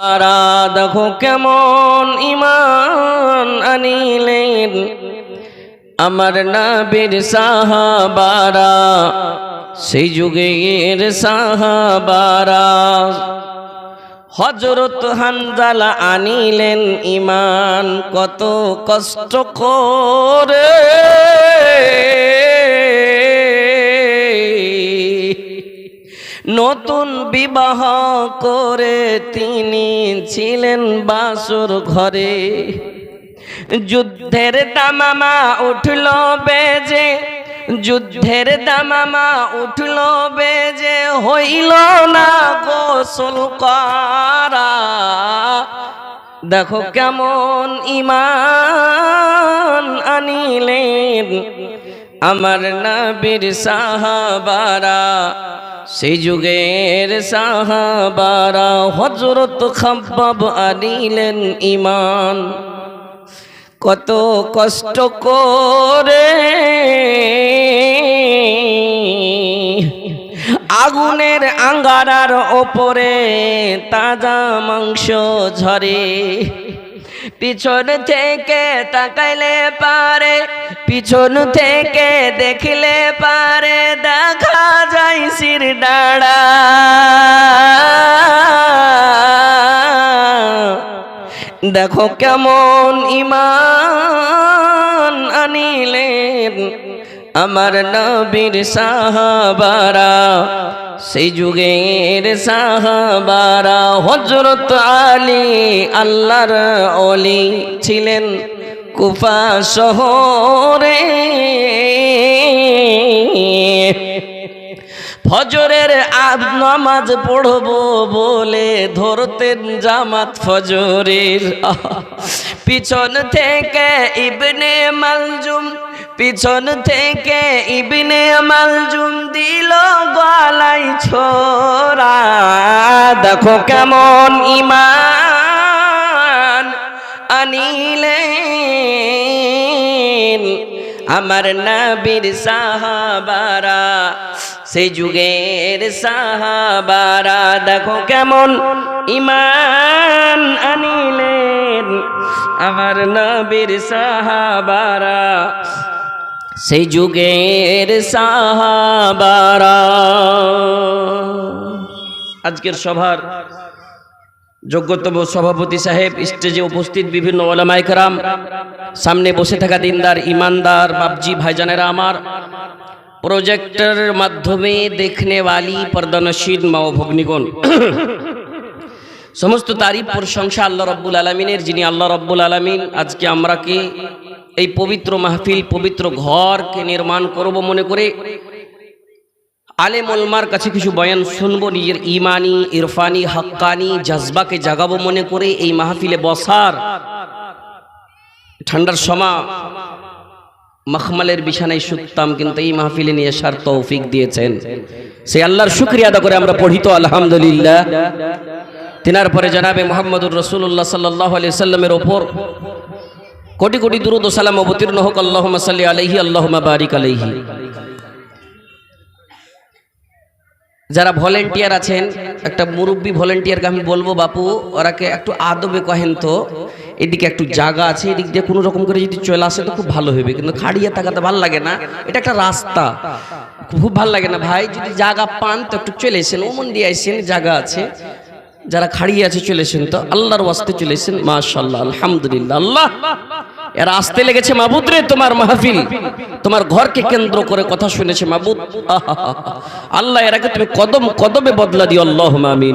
তারা দেখো কেমন ইমান আনিলেন। আমার নাবির সাহাবারা, সেই যুগের সাহাবারা। হজরত হানজালা আনিলেন ইমান কত কষ্ট করে। নতুন বিবাহ করে তিনি ছিলেন বাসুর ঘরে। যুদ্ধের দামামা উঠল বেজে, যুদ্ধের দামামা উঠল বেজে, হইল না গোসল করা। দেখো কেমন ইমান আনিলেন। আমার নবীর সাহাবারা, সেই যুগের সাহাবারা হজরত খাব্বাব আনিলেন ইমান কত কষ্ট করে আগুনের আঙ্গারার ওপরে তাজা মাংস ঝরে। পিছন থেকে তাকাইলে পারে, পিছন থেকে দেখিলে পারে, দেখা যায় সির ডাড়া। দেখো কেমন ইমান আমার নবীর সাহাবারা, সেই যুগের সাহাবারা হজরত আলী আল্লাহর অলি ছিলেন কুফা শহরে। ফজরের আব নামাজ পড়ব বলে ধরতেন জামাত ফজরের। পিছন থেকে ইবনে মালজুম পিছন থেকে ইবনে মালজুম দিল গলাই ছোরা দেখো কেমন ইমান আনিলেন আমার নবীর সাহাবারা, সেই যুগের সাহাবারা। দেখো কেমন ইমান আনিলেন আমার নবীর সাহাবারা। সেই যুগের সাহাবারা। আজকের সভার যোগ্যতম সভাপতি সাহেব, স্টেজে উপস্থিত বিভিন্ন ওলামাই কারাম, সামনে বসে থাকা দিনদার, ইমানদার বাবজি ভাইজানেরা আমার প্রজেক্টরের মাধ্যমে দেখনে वाली পর্দানশীল মা ভগ্নিগণ। সমস্ত তারিফ, প্রশংসা আল্লাহ রব্বুল আলমিনের, যিনি আল্লাহ রব্বুল আলমিন আজকে আমরাকে এই পবিত্র মাহফিল, পবিত্র ঘরকে নির্মাণ করব মনে করে আলেম ওলমার কাছে কিছু বয়ান শুনব, নিজের ইমানি, ইরফানি, হাক্কানি জজবাকে জাগাবো মনে করে এই মাহফিলে বসার। ঠান্ডার সময় মখমলের বিছানায় শুকতাম কিন্তু এই মাহফিলে নিয়ে আসার তৌফিক দিয়েছেন। সেই আল্লাহর শুক্রিয়া আদা করে আমরা পড়িত, আলহামদুলিল্লাহ। তিনার পরে জানাবে মোহাম্মদুর রসুল্লাহ সাল্লাহ আলি সাল্লামের ওপর কোটি কোটি দুরুদ সালাম অবতীর্ণ হোক আল্লাহ সাল্লি আলহি আল্লাহ বারিক আলহি যারা ভলেন্টিয়ার আছেন, একটা মুরব্বী ভলেন্টিয়ারকে আমি বলব বাপু, ওরাকে একটু আদবে কহেন তো, এদিকে একটু জায়গা আছে, এদিক দিয়ে কোনো রকম করে যদি চলে আসে তো খুব ভালো হবে কিন্তু খাড়িয়ে তাকাতে ভালো লাগে না, এটা একটা রাস্তা। খুব ভালো লাগে না ভাই, যদি জায়গা পান তো একটু চলে এসেন ওমন দিয়ে আসেন জায়গা আছে। যারা খাড়িয়ে আছে চলেছেন তো, আল্লাহর ওয়াস্তে চলেছেন মাশাল্লাহ আলহামদুলিল্লাহ, আল্লাহ। এরা আসতে লেগেছে মাবুদ রে, তোমার মাহফিল। তোমার ঘরকে কেন্দ্র করে কথা শুনেছে মাবুদ। আল্লাহ এরাকে তুমি কদম, কদমে বদলা দিও আল্লাহ আমিন।